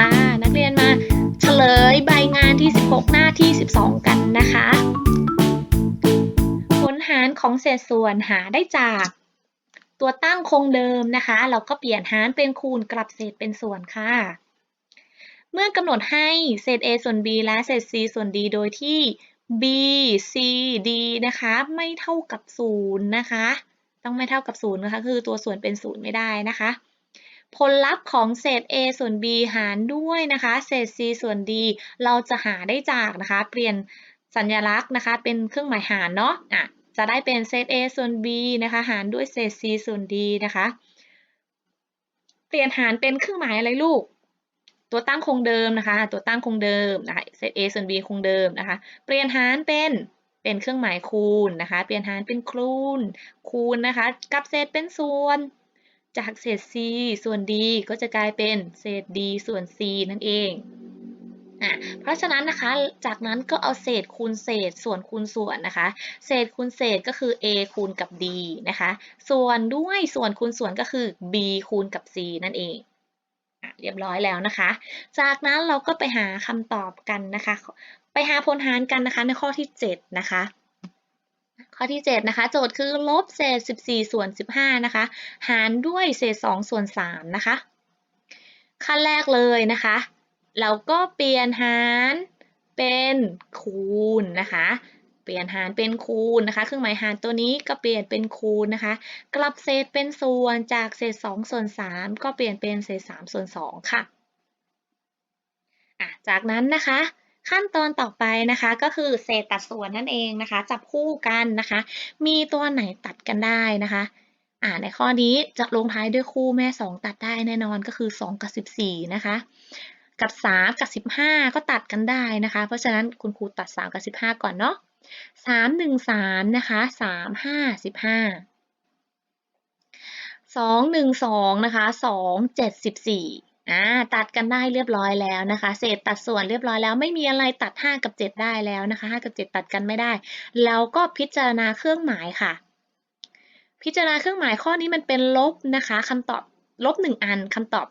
ค่ะ นักเรียนมาเฉลยใบงานที่ 16 หน้าที่ 12 กันนะคะ ผลหารของเศษส่วนหาได้จาก ตัวตั้งคงเดิมนะคะ เราก็เปลี่ยนหารเป็นคูณกลับเศษเป็นส่วนค่ะ เมื่อกำหนดให้เศษ a ส่วน b และเศษ c ส่วน d โดยที่ b c d นะคะ ไม่เท่ากับ0นะคะ ต้องไม่เท่ากับ0นะคะ คือตัวส่วนเป็น0ไม่ได้นะคะ ผลลัพธ์ของเศษ a ส่วน b หารด้วยนะคะ เศษ c ส่วน d เราจะหาได้จากนะคะ เปลี่ยนสัญลักษณ์นะคะ เป็นเครื่องหมายหารเนาะอะจะได้เป็นเศษ a ส่วน b นะคะ หารด้วยเศษ c ส่วน d นะคะ เปลี่ยนหารเป็นเครื่องหมายอะไรลูก ตัวตั้งคงเดิมนะคะ ตัวตั้งคงเดิมนะคะ เศษ a ส่วน b คงเดิมนะคะ เปลี่ยนหารเป็นเป็นเครื่องหมายคูณนะคะ เปลี่ยนหารเป็นคูณคูณนะคะ กับเศษเป็นส่วน จากเศษ c ส่วน d ก็จะกลายเป็นเศษ d ส่วน c นั่นเองอะเพราะฉะนั้นนะคะ จากนั้นก็เอาเศษคูณเศษส่วนคูณส่วนนะคะ เศษคูณเศษก็คือ a คูณกับ d นะคะ ส่วนด้วยส่วนคูณส่วนก็คือ b คูณกับ c นั่นเองเรียบร้อยแล้วนะคะ จากนั้นเราก็ไปหาคำตอบกันนะคะ ไปหาผลหารกันนะคะในข้อที่ 7 นะคะ ข้อที่ 7 นะคะ โจทย์คือลบเศษ 14 ส่วน 15 นะคะ หารด้วยเศษ 2 ส่วน 3 นะคะ ขั้นแรกเลยนะคะ เราก็เปลี่ยนหารเป็นคูณนะคะ เปลี่ยนหารเป็นคูณนะคะ เครื่องหมายหารตัวนี้ก็เปลี่ยนเป็นคูณนะคะ กลับเศษเป็นส่วนจากเศษ 2 ส่วน 3 ก็เปลี่ยนเป็นเศษ 3 ส่วน 2 ค่ะอะจากนั้นนะคะ ขั้นตอนต่อไปนะคะก็คือเศษตัดส่วนนั่นเองนะคะ จับคู่กันนะคะ มีตัวไหนตัดกันได้นะคะอ่าในข้อนี้จะลงท้ายด้วยคู่แม่ 2 ตัดได้แน่นอนก็คือ 2 กับ 14 นะคะ กับ 3 กับ 15 ก็ตัดกันได้นะคะ เพราะฉะนั้นคุณครูตัด 3 กับ 15 ก่อนเนาะ3 1 3 นะคะ 3 5 15 2 1 2 นะคะ 2 7 14 อ่าตัดกันได้เรียบร้อยแล้วนะคะ เศษตัดส่วนเรียบร้อยแล้วไม่มีอะไรตัด 5 กับ 7 ได้แล้วนะคะ5กับ 7 ตัดกันไม่ได้แล้วก็พิจารณาเครื่องหมายค่ะ พิจารณาเครื่องหมายข้อนี้มันเป็นลบนะคะคำตอบลบ 1 อันคำตอบ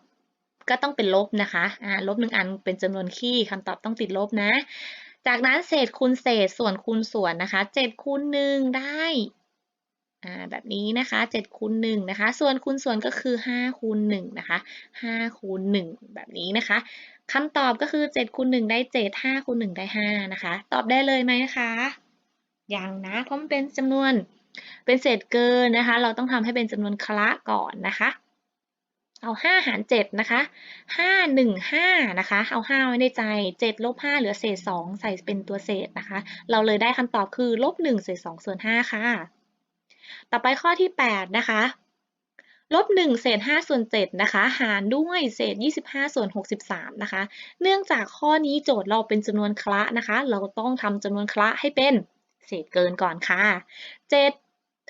ก็ต้องเป็นลบนะคะอ่าลบ 1 อันเป็นจำนวนคี่คำตอบต้องติดลบนะ จากนั้นเศษคูณเศษส่วนคูณส่วนนะคะ7คูณ1ได้ แบบนี้นะคะ7คูณ1นะคะ ส่วนคูณส่วนก็คือ5คูณ1นะคะ5คูณ1แบบนี้นะคะคำตอบก็คือ7คูณ1ได้ 7 5คูณ1ได้5นะคะ ตอบได้เลยไหมคะยังนะเพราะมันเป็นจำนวนเป็นเศษเกินนะคะ เราต้องทำให้เป็นจำนวนคละก่อนนะคะ เอา 5 หาร 7 นะคะ 5 1 5 นะคะ เอา 5 ไว้ในใจ 7 ลบ 5 เหลือเศษ 2 ใส่เป็นตัวเศษนะคะ เราเลยได้คำตอบคือลบ1เศษ2ส่วน5ค่ะ ต่อไปข้อที่ 8 นะคะลบ1เศษ5ส่วน7นะคะ หารด้วยเศษ 25 ส่วน 63 นะคะ เนื่องจากข้อนี้โจทย์เราเป็นจำนวนคละนะคะ เราต้องทำจำนวนคละให้เป็นเศษเกินก่อนค่ะ 7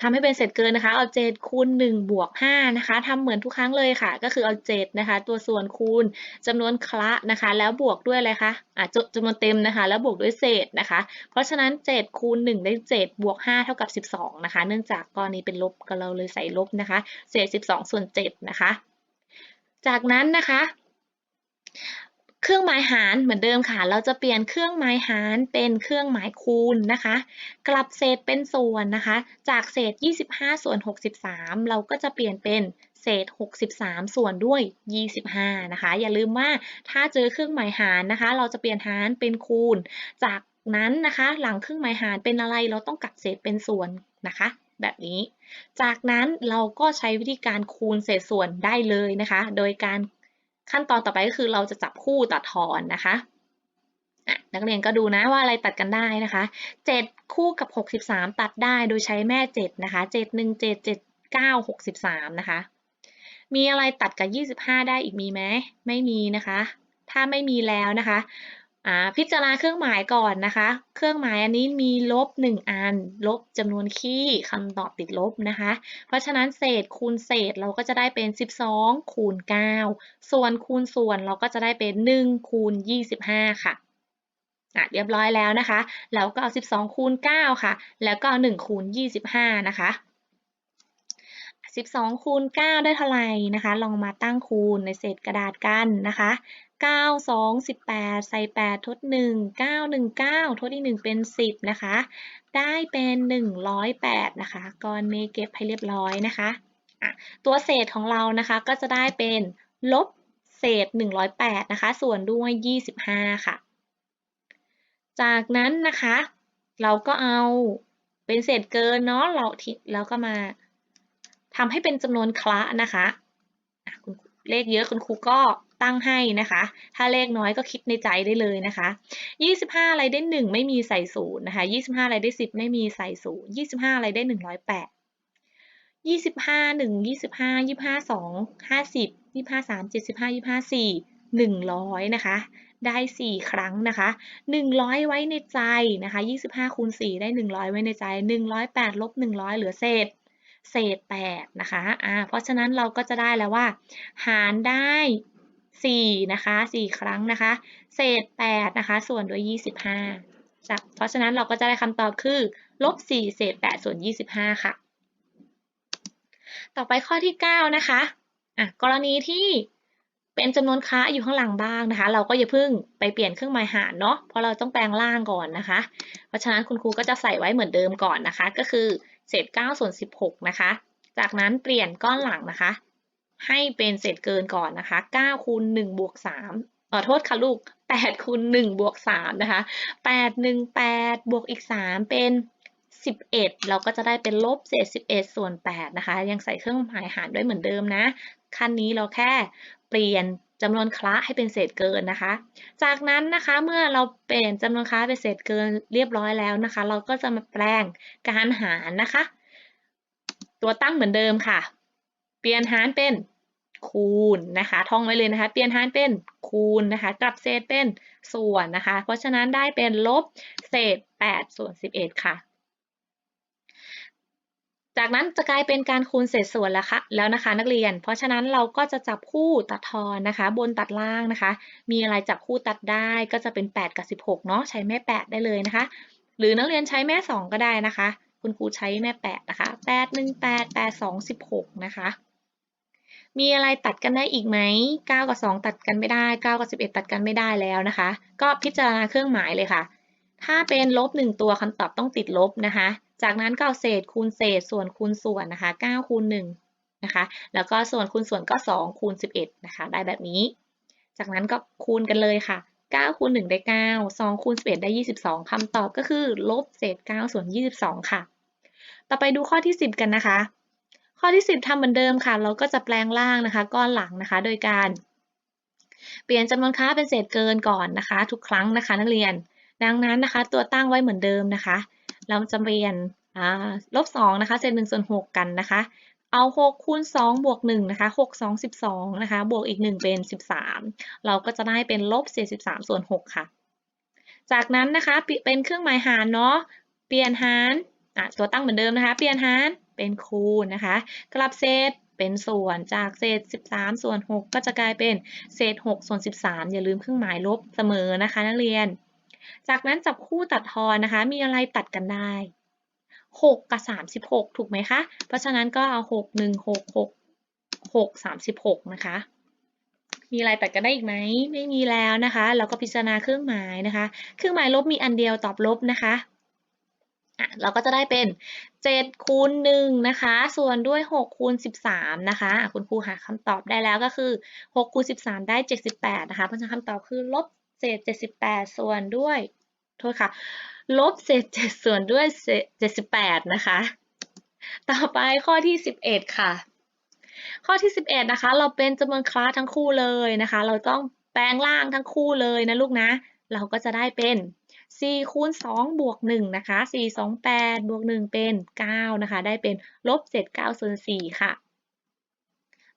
ทำให้เป็นเศษเกินนะคะ เอา7คูณ1บวก5นะคะทำเหมือนทุกครั้งเลยค่ะ ก็คือเอา7นะคะ ตัวส่วนคูณจำนวนคละนะคะ แล้วบวกด้วยอะไรคะอะจำนวนเต็มนะคะ แล้วบวกด้วยเศษนะคะ เพราะฉะนั้น7คูณ1ได้7บวก5เท่ากับ12นะคะ เนื่องจากกรณีเป็นลบก็เราเลยใส่ลบนะคะ เศษ12ส่วน7นะคะ จากนั้นนะคะ เครื่องหมายหารเหมือนเดิมค่ะ เราจะเปลี่ยนเครื่องหมายหารเป็นเครื่องหมายคูณนะคะ กลับเศษเป็นส่วนนะคะ จากเศษ 25 ส่วน 63 เราก็จะเปลี่ยนเป็นเศษ 63 ส่วนด้วย 25 นะคะ อย่าลืมว่าถ้าเจอเครื่องหมายหารนะคะ เราจะเปลี่ยนหารเป็นคูณ จากนั้นนะคะ หลังเครื่องหมายหารเป็นอะไร เราต้องกลับเศษเป็นส่วนนะคะแบบนี้ จากนั้นเราก็ใช้วิธีการคูณเศษส่วนได้เลยนะคะ โดยการ ขั้นตอนต่อไปก็คือเราจะจับคู่ตัดทอนนะคะนักเรียนก็ดูนะว่าอะไรตัดกันได้นะคะ 7 คู่กับ 63 ตัดได้โดยใช้แม่ 7 นะคะ 7 1 7 7 9 63 นะคะ มีอะไรตัดกับ 25 ได้อีกมีไหม ไม่มีนะคะ ถ้าไม่มีแล้วนะคะ พิจารณาเครื่องหมายก่อนนะคะ เครื่องหมายอันนี้มีลบ 1 อัน ลบจำนวนคี่คำตอบติดลบนะคะ เพราะฉะนั้นเศษคูณเศษเราก็จะได้เป็น 12 คูณ 9 ส่วนคูณส่วนเราก็จะได้เป็น 1 คูณ 25 ค่ะอะเรียบร้อยแล้วนะคะ แล้วก็เอา 12 คูณ 9 ค่ะ แล้วก็เอา 1 คูณ 25 นะคะ 12 คูณ 9 ได้เท่าไหร่นะคะ ลองมาตั้งคูณในเศษกระดาษกันนะคะ 9 2 18ใส่8ทด1 9 1 9ทดอีก1เป็น10นะคะ ได้เป็น108นะคะก้อนนี้เก็บให้เรียบร้อยนะคะะตัวเศษของเรานะคะก็จะได้เป็นลบเศษ108นะคะ ส่วนด้วย25ค่ะ จากนั้นนะคะ เราก็เอาเป็นเศษเกินเนาะเราทิแล้วก็มาทำให้เป็นจำนวนคละนะคะ เลขเยอะคุณครูก็ ตั้งให้นะคะ ถ้าเลขน้อยก็คิดในใจได้เลยนะคะ 25 อะไรได้ 1 ไม่มีใส่ศูนย์นะคะ 25 อะไรได้ 10 ไม่มีใส่ศูนย์25 อะไรได้ 108 25 1 25 25 2 50 25 3 75 25 4 100 นะคะ ได้ 4 ครั้งนะคะ 100 ไว้ในใจนะคะ 25 คูณ 4 ได้ 100 ไว้ในใจ 108 ลบ 100 เหลือเศษ เศษ 8 นะคะ อ่า เพราะฉะนั้นเราก็จะได้แล้วว่า หารได้ 4นะคะ4 ครั้งนะคะ เศษ8นะคะ ส่วนด้วย 25จากเพราะฉะนั้นเราก็จะได้คำตอบคือลบ4เศษ8ส่วน 25 ค่ะ ต่อไปข้อที่ 9 นะคะอะกรณีที่เป็นจำนวนค้าอยู่ข้างหลังบ้างนะคะ เราก็อย่าเพิ่งไปเปลี่ยนเครื่องหมายหารเนาะเพราะเราต้องแปลงล่างก่อนนะคะ เพราะฉะนั้นคุณครูก็จะใส่ไว้เหมือนเดิมก่อนนะคะ ก็คือเศษ9ส่วน16นะคะ จากนั้นเปลี่ยนก้อนหลังนะคะ ให้เป็นเศษเกินก่อนนะคะ9คูณ1บวก3ขอโทษค่ะลูก8คูณ1บวก3นะคะ8 1 8บวกอีก 3 เป็น 11 เราก็จะได้เป็นลบเศษ 11 ส่วน 8 นะคะ ยังใส่เครื่องหมายหารด้วยเหมือนเดิมนะ ขั้นนี้เราแค่เปลี่ยนจำนวนคละให้เป็นเศษเกินนะคะ จากนั้นนะคะเมื่อเราเปลี่ยนจำนวนคละเป็นเศษเกินเรียบร้อยแล้วนะคะ เราก็จะมาแปลงการหารนะคะ ตัวตั้งเหมือนเดิมค่ะ เปลี่ยนหารเป็นคูณนะคะท่องไว้เลยนะคะเปลี่ยนหารเป็นคูณนะคะกลับเศษเป็นส่วนนะคะ เพราะฉะนั้นได้เป็นลบเศษ8ส่วน11 ค่ะ จากนั้นจะกลายเป็นการคูณเศษส่วนแล้วค่ะแล้วนะคะนักเรียน เพราะฉะนั้นเราก็จะจับคู่ตัดทอนนะคะ บนตัดล่างนะคะ มีอะไรจับคู่ตัดได้ก็จะเป็น 8 กับ 16 เนาะใช้แม่ 8 ได้เลยนะคะ หรือนักเรียนใช้แม่ 2 ก็ได้นะคะ คุณครูใช้แม่ 8 นะคะ 8 1 8 8 2 16 นะคะ มีอะไรตัดกันได้อีกไหม9กับ 2 ตัดกันไม่ได้ 9 กับ 11 ตัดกันไม่ได้แล้วนะคะ ก็พิจารณาเครื่องหมายเลยค่ะ ถ้าเป็นลบ1ตัวคำตอบต้องติดลบนะคะ จากนั้นก็เศษคูณเศษส่วนคูณส่วนนะคะ9คูณ1นะคะ แล้วก็ส่วนคูณส่วนก็ 2 คูณ 11 นะคะ ได้แบบนี้ จากนั้นก็คูณกันเลยค่ะ9คูณ1ได้9 2คูณ11 ได้ 22 คำตอบก็คือ ลบเศษ 9 ส่วน 22 ค่ะ ต่อไปดูข้อที่ 10 กันนะคะ ข้อที่ 10ทำเหมือนเดิมค่ะ เราก็จะแปลงล่างนะคะ ก้อนหลังนะคะ โดยการ เปลี่ยนจำนวนค้าเป็นเศษเกินก่อนนะคะ ทุกครั้งนะคะ นักเรียน ดังนั้นนะคะ ตัวตั้งไว้เหมือนเดิมนะคะ เราจะเรียนลบสองนะคะเศษหนึ่งส่วนหกกันนะคะ เอาหกคูณสองบวกหนึ่งนะคะหกสองสิบสองนะคะ บวกอีกหนึ่งเป็นสิบสามเราก็จะได้เป็นลบเศษสิบสามส่วนหกค่ะ จากนั้นนะคะเป็นเครื่องหมายหารเนาะ เปลี่ยนหารตัวตั้งเหมือนเดิมนะคะ เปลี่ยนหาร เป็นคูณนะคะ กลับเศษเป็นส่วนจากเศษ 13 ส่วน 6 ก็จะกลายเป็นเศษ 6 ส่วน 13 อย่าลืมเครื่องหมายลบเสมอนะคะ นักเรียน จากนั้นจับคู่ตัดทอนนะคะ มีอะไรตัดกันได้ 6 กับ 36 ถูกไหมคะ เพราะฉะนั้นก็เอา 6 1 6 6 6 36 นะคะ มีอะไรตัดกันได้อีกไหม ไม่มีแล้วนะคะ เราก็พิจารณาเครื่องหมายนะคะ เครื่องหมายลบมีอันเดียวตอบลบนะคะะเราก็จะได้เป็น 7 คูณ1นะคะ ส่วนด้วย 6 คูณ 13 นะคะ คุณครูหาคำตอบได้แล้วก็คือ 6 คูณ 13 ได้ 78 นะคะ เพราะฉะนั้นคำตอบคือลบเศษ 78 ส่วนด้วย โทษค่ะ ลบเศษ 7 ส่วนด้วย 78 นะคะ ต่อไปข้อที่ 11 ค่ะ ข้อที่ 11 นะคะ เราเป็นจำนวนคลาสทั้งคู่เลยนะคะ เราต้องแปลงล่างทั้งคู่เลยนะลูกนะ เราก็จะได้เป็น 4คูณ2บวก1นะคะ4 2 8บวก1เป็น9นะคะ ได้เป็นลบเศษ9ส่วน4ค่ะ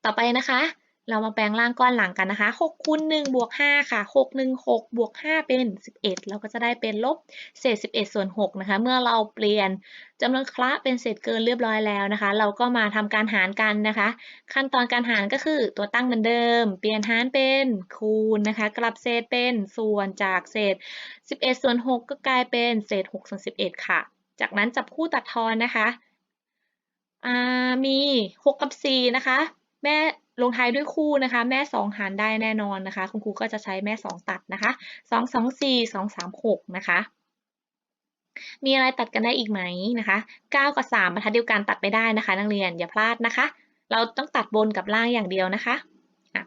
ต่อไปนะคะ เรามาแปลงร่างก้อนหลังกันนะคะ6คูณ1บวก5ค่ะ6 1 6บวก5เป็น 11 เราก็จะได้เป็นลบเศษ 11 ส่วน6นะคะ เมื่อเราเปลี่ยนจำนวนคละเป็นเศษเกินเรียบร้อยแล้วนะคะ เราก็มาทำการหารกันนะคะ ขั้นตอนการหารก็คือตัวตั้งเหมือนเดิม เปลี่ยนหารเป็นคูณนะคะ กลับเศษเป็นส่วนจากเศษ 11 ส่วน 6 ก็กลายเป็นเศษ6ส่วน11 ค่ะ จากนั้นจับคู่ตัดทอนนะคะมี 6 กับ 4 นะคะ แม่ ลงท้ายด้วยคู่นะคะ แม่2หารได้แน่นอนนะคะ คุณครูก็จะใช้แม่2ตัดนะคะ2 2 4 2 3 6นะคะ มีอะไรตัดกันได้อีกไหมนะคะ9กับ3บรรทัดเดียวกันตัดไม่ได้นะคะ นักเรียนอย่าพลาดนะคะ เราต้องตัดบนกับล่างอย่างเดียวนะคะ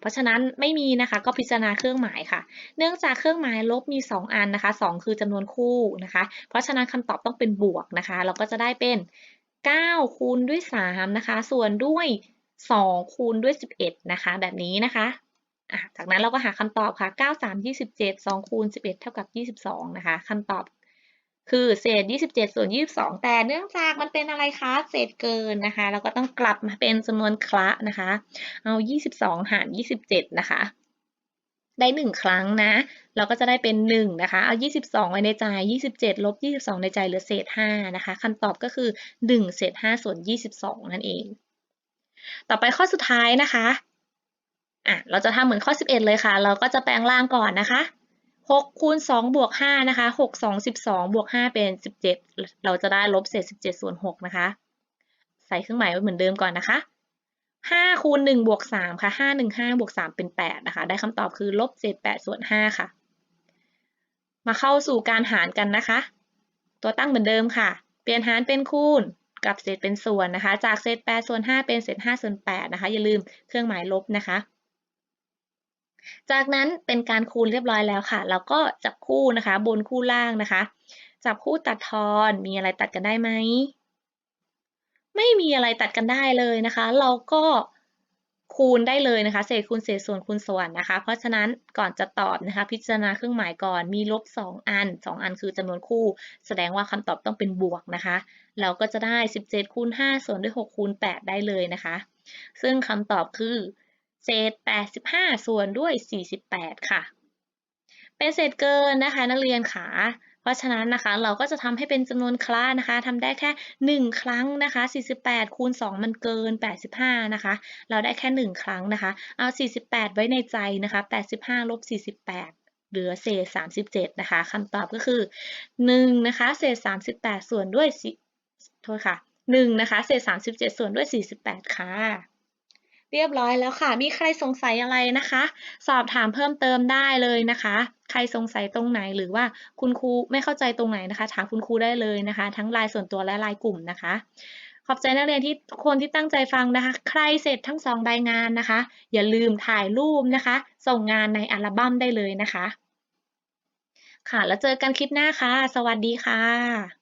เพราะฉะนั้นไม่มีนะคะก็พิจารณาเครื่องหมายค่ะ เนื่องจากเครื่องหมายลบมี 2 อันนะคะ 2 คือจำนวนคู่นะคะ เพราะฉะนั้นคำตอบต้องเป็นบวกนะคะ เราก็จะได้เป็น 9 คูณด้วย3นะคะ ส่วนด้วย 2 คูณด้วย 11 นะคะ แบบนี้นะคะจากนั้นเราก็หาคำตอบค่ะ 9 3 27 2 คูณ 11 เท่ากับ 22 นะคะคำตอบคือเศษ 27 ส่วน 22 แต่เนื่องจากมันเป็นอะไรคะ เศษเกินนะคะ เราก็ต้องกลับมาเป็นจำนวนคละนะคะ เอา 22 หาร 27 นะคะ ได้ 1 ครั้งนะ เราก็จะได้เป็น 1 นะคะ เอา 22 ไว้ในใจ 27 ลบ 22 ในใจเหลือเศษ 5 นะคะคำตอบก็คือ 1 เศษ 5 ส่วน 22 นั่นเอง ต่อไปข้อสุดท้ายนะคะอะเราจะทำเหมือนข้อ 11 เลยค่ะ เราก็จะแปลงร่างก่อนนะคะ6คูณ2บวก5นะคะ6 2 12บวก5เป็น 17 เราจะได้ลบเศษ 17 ส่วน 6 นะคะ ใส่เครื่องหมายไว้เหมือนเดิมก่อนนะคะ5คูณ1บวก3ค่ะ5 1 5บวก3เป็น 8 นะคะ ได้คำตอบคือลบเศษ 8 ส่วน 5 ค่ะ มาเข้าสู่การหารกันนะคะ ตัวตั้งเหมือนเดิมค่ะ เปลี่ยนหารเป็นคูณ กับเศษเป็นส่วนนะคะ จากเศษ8ส่วน5เป็นเศษ5ส่วน8นะคะ อย่าลืมเครื่องหมายลบนะคะ จากนั้นเป็นการคูณเรียบร้อยแล้วค่ะ เราก็จับคู่นะคะ บนคู่ล่างนะคะ จับคู่ตัดทอนมีอะไรตัดกันได้ไหมไม่มีอะไรตัดกันได้เลยนะคะ เราก็ คูณได้เลยนะคะ เศษคูณเศษส่วนคูณส่วนนะคะ เพราะฉะนั้นก่อนจะตอบนะคะ พิจารณาเครื่องหมายก่อนมีลบ 2 อัน 2 อันคือจำนวนคู่ แสดงว่าคำตอบต้องเป็นบวกนะคะ เราก็จะได้ 17คูณ5ส่วนด้วย6คูณ8ได้เลยนะคะ ซึ่งคำตอบคือเศษ85 ส่วนด้วย 48 ค่ะ เป็นเศษเกินนะคะนักเรียนขาเพราะฉะนั้นนะคะเราก็จะทำให้เป็นจำนวนคล้านะคะทำได้แค่ 1 ครั้งนะคะ 48 คูณ 2 มันเกิน 85 นะคะ เราได้แค่ 1 ครั้งนะคะ เอา 48 ไว้ในใจนะคะ 85 ลบ 48 เหลือเศษ 37 นะคะคำตอบก็คือ 1 นะคะ เศษ 38 ส่วนด้วยโทษค่ะ 1 นะคะ เศษ 37 ส่วนด้วย 48 ค่ะ เรียบร้อยแล้วค่ะ มีใครสงสัยอะไรนะคะ สอบถามเพิ่มเติมได้เลยนะคะ ใครสงสัยตรงไหนหรือว่าคุณครูไม่เข้าใจตรงไหนนะคะ ถามคุณครูได้เลยนะคะ ทั้งไลน์ส่วนตัวและไลน์กลุ่มนะคะ ขอบใจนักเรียนที่คนที่ตั้งใจฟังนะคะ ใครเสร็จทั้งสองรายงานนะคะ อย่าลืมถ่ายรูปนะคะ ส่งงานในอัลบั้มได้เลยนะคะ ค่ะ แล้วเจอกันคลิปหน้าค่ะ สวัสดีค่ะ